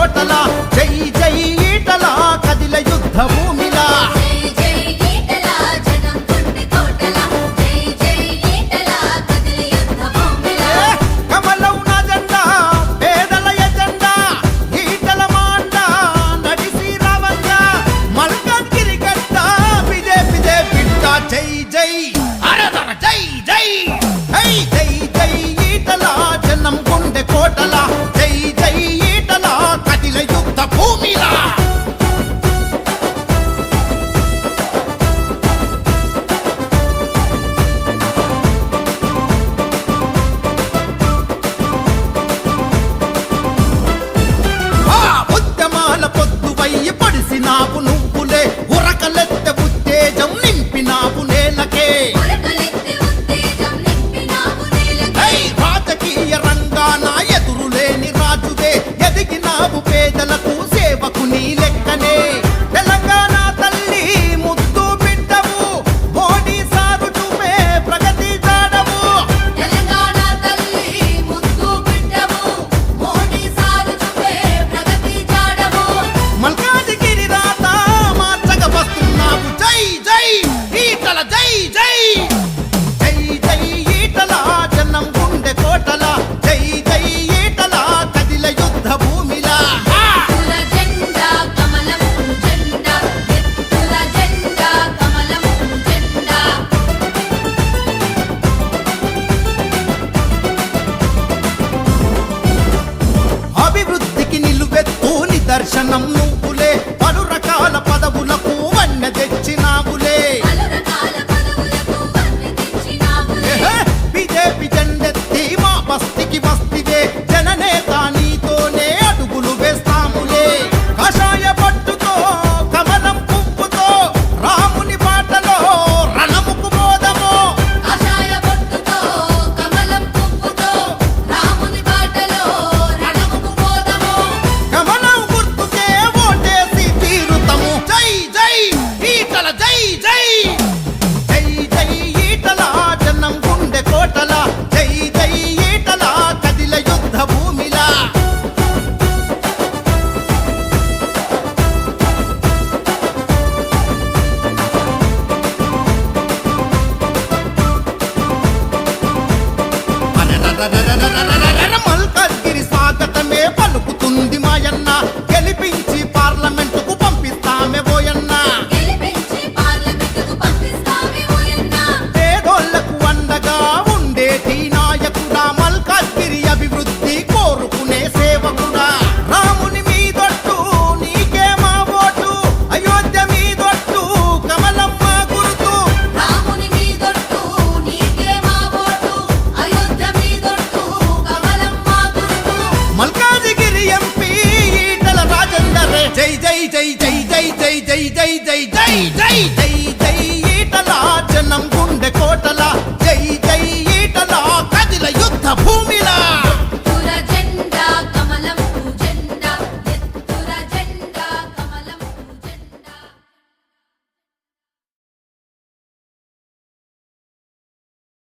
తోటల ദർശനം da da da da da da జై జై జై జై జై జై జై జై జై జై జై జై జై ఈటలా జనం గుండె కోటలా